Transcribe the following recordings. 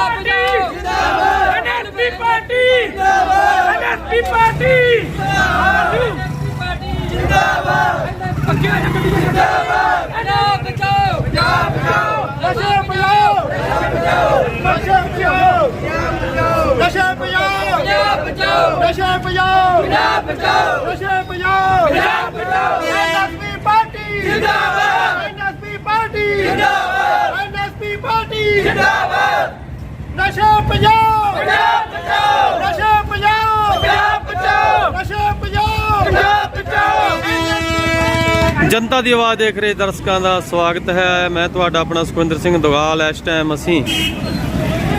Party ਜਿੰਦਾਬਾਦ ਐਨਐਸਪੀ party ਜਿੰਦਾਬਾਦ ਐਨਐਸਪੀ party ਜਿੰਦਾਬਾਦ ਐਨਐਸਪੀ ਪਾਰਟੀ ਜਿੰਦਾਬਾਦ ਪੱਕਿਆ ਜੰਗਲੀ ਜਿੰਦਾਬਾਦ ਪੰਜਾਬ ਬਚਾਓ ਪੰਜਾਬ ਬਚਾਓ ਨਸ਼ੇ ਬਚਾਓ ਨਸ਼ੇ ਬਚਾਓ ਨਸ਼ੇ ਬਚਾਓ ਪੰਜਾਬ ਬਚਾਓ ਨਸ਼ੇ ਬਚਾਓ ਪੰਜਾਬ ਬਚਾਓ ਨਸ਼ੇ ਬਚਾਓ ਪੰਜਾਬ ਬਚਾਓ ਐਨਐਸਪੀ ਪਾਰਟੀ ਜਿੰਦਾਬਾਦ ਐਨਐਸਪੀ ਪਾਰਟੀ ਜਿੰਦਾਬਾਦ ਐਨਐਸਪੀ ਪਾਰਟੀ ਜਿੰਦਾਬਾਦ ਨਸ਼ੇ ਪੰਜਾਬ। ਪੰਜਾਬ ਬਚਾਓ। ਨਸ਼ੇ ਪੰਜਾਬ। ਪੰਜਾਬ ਬਚਾਓ। ਨਸ਼ੇ ਪੰਜਾਬ। ਪੰਜਾਬ ਬਚਾਓ। ਜਨਤਾ ਦੀ ਆਵਾਜ਼ ਦੇਖ ਰਹੇ ਦਰਸ਼ਕਾਂ ਦਾ ਸਵਾਗਤ ਹੈ। ਮੈਂ ਤੁਹਾਡਾ ਆਪਣਾ ਸੁਖਵਿੰਦਰ ਸਿੰਘ ਦੁਗਾਲ। ਇਸ ਟਾਈਮ ਅਸੀਂ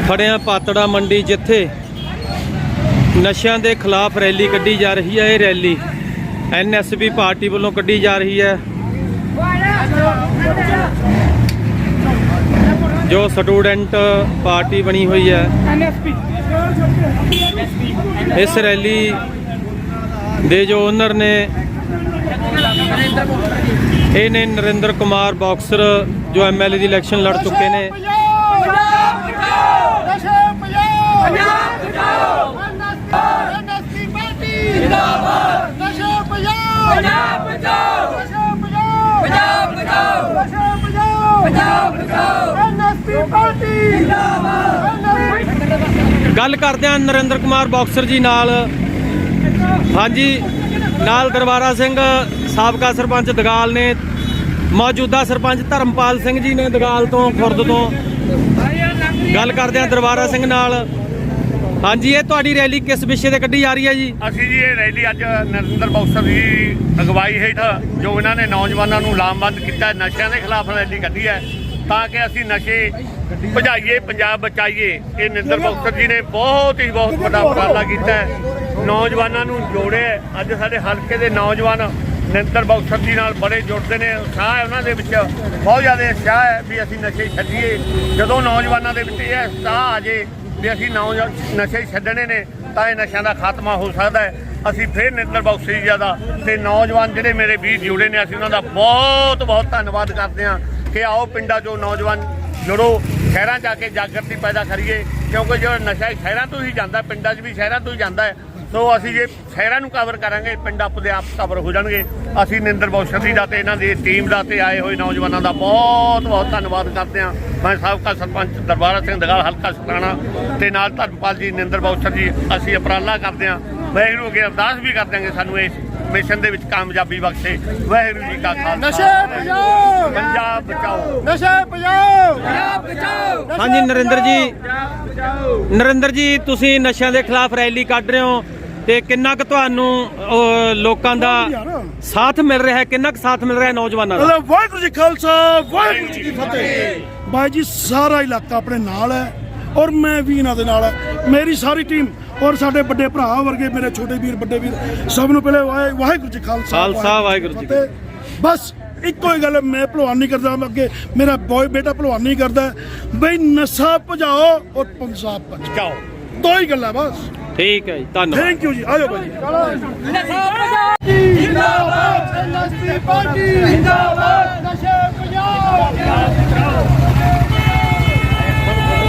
ਖੜੇ ਹਾਂ ਪਾਤੜਾ ਮੰਡੀ ਜਿੱਥੇ ਨਸ਼ਿਆਂ ਦੇ ਖਿਲਾਫ ਰੈਲੀ ਕੱਢੀ ਜਾ ਰਹੀ ਹੈ। ਇਹ ਰੈਲੀ ਐਨਐਸਪੀ ਪਾਰਟੀ ਵੱਲੋਂ ਕੱਢੀ ਜਾ ਰਹੀ ਹੈ। ਜੋ ਸਟੂਡੈਂਟ ਪਾਰਟੀ ਬਣੀ ਹੋਈ ਹੈ। ਇਸ ਰੈਲੀ ਦੇ ਜੋ ਓਨਰ ਨੇ, ਇਹ ਨੇ ਨਰਿੰਦਰ ਕੁਮਾਰ ਬਾਕਸਰ, ਜੋ ਐਮਐਲਏ ਦੀ ਇਲੈਕਸ਼ਨ ਲੜ ਚੁੱਕੇ ਨੇ। ਪੰਜਾਬ ਪੰਜਾਬ ਪੰਜਾਬ ਬਚਾਓ ਐਨਐਸਪੀ ਪਾਰਟੀ ਜਿੰਦਾਬਾਦ ਨਸ਼ੇ ਪੰਜਾਬ ਪੰਜਾਬ ਬਚਾਓ ਨਸ਼ੇ ਪੰਜਾਬ ਪੰਜਾਬ ਬਚਾਓ ਨਸ਼ੇ ਪੰਜਾਬ ਪੰਜਾਬ ਬਚਾਓ ਐਨਐਸਪੀ ਪਾਰਟੀ। ਜਿੰਦਾਬਾਦ ਗੱਲ ਕਰਦੇ ਹਾਂ ਨਰਿੰਦਰ ਕੁਮਾਰ ਬਾਕਸਰ ਜੀ ਨਾਲ। ਹਾਂਜੀ, ਨਾਲ ਦਰਬਾਰਾ ਸਿੰਘ, ਸਾਬਕਾ ਸਰਪੰਚ ਦਗਾਲ ਨੇ, ਮੌਜੂਦਾ ਸਰਪੰਚ ਧਰਮਪਾਲ ਸਿੰਘ ਜੀ ਨੇ ਦਗਾਲ ਤੋਂ, ਖੁਰਦ ਤੋਂ। ਗੱਲ ਕਰਦੇ ਹਾਂ ਦਰਬਾਰਾ ਸਿੰਘ ਨਾਲ। ਹਾਂਜੀ, ਇਹ ਤੁਹਾਡੀ ਰੈਲੀ ਕਿਸ ਵਿਸ਼ੇ ਤੇ ਕੱਢੀ ਜਾ ਰਹੀ ਹੈ ਜੀ? ਅਸੀਂ ਜੀ ਇਹ ਰੈਲੀ ਅੱਜ ਨਰਿੰਦਰ ਬੌਸਰ ਜੀ ਅਗਵਾਈ ਹੇਠ, ਜੋ ਇਹਨਾਂ ਨੇ ਨੌਜਵਾਨਾਂ ਨੂੰ ਲਾਮਬੰਦ ਕੀਤਾ, ਨਸ਼ਿਆਂ ਦੇ ਖਿਲਾਫ ਰੈਲੀ ਕੱਢੀ ਹੈ, ਤਾਂ ਕਿ ਅਸੀਂ ਨਸ਼ੇ ਭਜਾਈਏ, ਪੰਜਾਬ ਬਚਾਈਏ। ਇਹ ਨਿੰਦਰ ਬੌਸਰ ਜੀ ਨੇ ਬਹੁਤ ਹੀ ਬਹੁਤ ਵੱਡਾ ਉਪਰਾਲਾ ਕੀਤਾ ਹੈ। ਨੌਜਵਾਨਾਂ ਨੂੰ ਜੋੜਿਆ ਅੱਜ ਸਾਡੇ ਹਲਕੇ ਦੇ ਨੌਜਵਾਨ ਨਿੰਦਰ ਬੌਸਰ ਜੀ ਨਾਲ ਬੜੇ ਜੁੜਦੇ ਨੇ। ਉਤਸ਼ਾਹ ਹੈ ਉਹਨਾਂ ਦੇ ਵਿੱਚ। ਬਹੁਤ ਜ਼ਿਆਦਾ ਉਤਸ਼ਾਹ ਹੈ ਵੀ ਅਸੀਂ ਨਸ਼ੇ ਛੱਡੀਏ। ਜਦੋਂ ਨੌਜਵਾਨਾਂ ਦੇ ਵਿੱਚ ਇਹ ਉਤਸ਼ਾਹ ਆ ਜੇ ਵੀ ਅਸੀਂ ਨੌ- ਨਸ਼ੇ ਛੱਡਣੇ ਨੇ, ਤਾਂ ਇਹ ਨਸ਼ਿਆਂ ਦਾ ਖਾਤਮਾ ਹੋ ਸਕਦਾ ਹੈ। ਅਸੀਂ ਫਿਰ ਨਿੰਦਰ ਬਖਸ਼ੀ ਜੀ ਦਾ ਤੇ ਨੌਜਵਾਨ ਜਿਹੜੇ ਮੇਰੇ ਵੀਰ ਜੁੜੇ ਨੇ, ਅਸੀਂ ਉਹਨਾਂ ਦਾ ਬਹੁਤ ਬਹੁਤ ਧੰਨਵਾਦ ਕਰਦੇ ਹਾਂ ਕਿ ਆਓ ਪਿੰਡਾਂ 'ਚੋਂ ਨੌਜਵਾਨ ਜੁੜੋ। ਸ਼ਹਿਰਾਂ 'ਚ ਆ ਕੇ ਜਾਗਰਤੀ ਪੈਦਾ ਕਰੀਏ, ਕਿਉਂਕਿ ਜਿਹੜਾ ਨਸ਼ਾ ਸ਼ਹਿਰਾਂ ਤੋਂ ਹੀ ਜਾਂਦਾ, ਪਿੰਡਾਂ 'ਚ ਵੀ ਸ਼ਹਿਰਾਂ ਤੋਂ ਹੀ ਜਾਂਦਾ ਹੈ। ਸੋ ਅਸੀਂ ਜੇ ਸ਼ਹਿਰਾਂ ਨੂੰ ਕਵਰ ਕਰਾਂਗੇ, ਪਿੰਡ ਆਪਦੇ ਆਪ ਕਵਰ ਹੋ ਜਾਣਗੇ। ਅਸੀਂ ਨਿੰਦਰ ਬੌਸ਼ਦੀ ਦਾ ਤੇ ਇਹਨਾਂ ਦੀ ਟੀਮ ਦਾ ਤੇ ਆਏ ਹੋਏ ਨੌਜਵਾਨਾਂ ਦਾ ਬਹੁਤ ਬਹੁਤ ਧੰਨਵਾਦ ਕਰਦੇ ਹਾਂ। ਮੈਂ ਸਾਬਕਾ ਸਰਪੰਚ ਦਰਬਾਰਾ ਸਿੰਘ ਦਗਾਲ, ਹਲਕਾ ਸਤਾਣਾ ਤੇ ਨਾਲ ਧਰਮਪਾਲ ਜੀ, ਨਿੰਦਰ ਬੌਸ਼ਰ ਜੀ ਅਸੀਂ ਉਪਰਾਲਾ ਕਰਦੇ ਹਾਂ। ਵਾਹਿਗੁਰੂ ਅੱਗੇ ਅਰਦਾਸ ਵੀ ਕਰਦੇ ਹਾਂ ਸਾਨੂੰ ਇਸ ਮਿਸ਼ਨ ਦੇ ਵਿੱਚ ਕਾਮਯਾਬੀ ਬਖਸ਼ੇ। ਵਾਹਿਗੁਰੂ ਜੀ ਕਾ ਖਾਲਸਾ। ਨਸ਼ੇ ਪੰਜਾਬ ਪੰਜਾਬ ਬਚਾਓ। ਨਸ਼ੇ ਪੰਜਾਬ ਪੰਜਾਬ ਬਚਾਓ। ਹਾਂਜੀ ਨਰਿੰਦਰ ਜੀ। ਨਰਿੰਦਰ ਜੀ ਤੁਸੀਂ ਨਸ਼ਿਆਂ ਦੇ ਖਿਲਾਫ ਰੈਲੀ ਕੱਢ ਰਹੇ ਹੋ ਤੇ ਕਿੰਨਾ ਕੁ ਤੁਹਾਨੂੰ ਲੋਕਾਂ ਦਾ ਸਾਥ ਮਿਲ ਰਿਹਾ ਹੈ? ਕਿੰਨਾ ਕੁ ਸਾਥ ਮਿਲ ਰਿਹਾ ਹੈ ਨੌਜਵਾਨਾਂ ਦਾ? ਵਾਹਿਗੁਰੂ ਜੀ ਖਾਲਸਾ ਵਾਹਿਗੁਰੂ ਜੀ ਕੀ ਫਤਿਹ। ਬਾਈ ਜੀ ਸਾਰਾ ਇਲਾਕਾ ਆਪਣੇ ਨਾਲ ਹੈ ਔਰ ਮੈਂ ਵੀ ਇਹਨਾਂ ਦੇ ਨਾਲ ਹੈ। ਮੇਰੀ ਸਾਰੀ ਟੀਮ ਔਰ ਸਾਡੇ ਵੱਡੇ ਭਰਾ ਵਰਗੇ ਮੇਰੇ ਛੋਟੇ ਵੀਰ ਵੱਡੇ ਵੀਰ ਸਭ ਨੂੰ ਪਹਿਲੇ ਵਾਹਿ- ਵਾਹਿਗੁਰੂ ਜੀ ਖਾਲਸਾ ਖਾਲਸਾ, ਵਾਹਿਗੁਰੂ ਜੀ ਕੀ ਫਤਿਹ। ਬਸ ਇੱਕੋ ਹੀ ਗੱਲ ਹੈ, ਮੈਂ ਭਲਵਾਨ ਨਹੀਂ ਕਰਦਾ ਮੈਂ ਅੱਗੇ ਮੇਰਾ ਬੋਏ ਬੇਟਾ ਭਲਵਾਨ ਨਹੀਂ ਕਰਦਾ। ਬਈ ਨਸ਼ਾ ਭਜਾਓ ਔਰ ਪੰਜਾਬ ਬਚਾਓ ਦੋ ਹੀ ਗੱਲਾਂ ਬਸ। ਠੀਕ ਹੈ ਜੀ ਧੰਨਵਾਦ। ਥੈਂਕ ਯੂ ਜੀ ਆਜੋ ਜੀ ਜਿੰਦਾਬਾਦ ਜਿੰਦਾਬਾਦ ਪੰਜਾਬ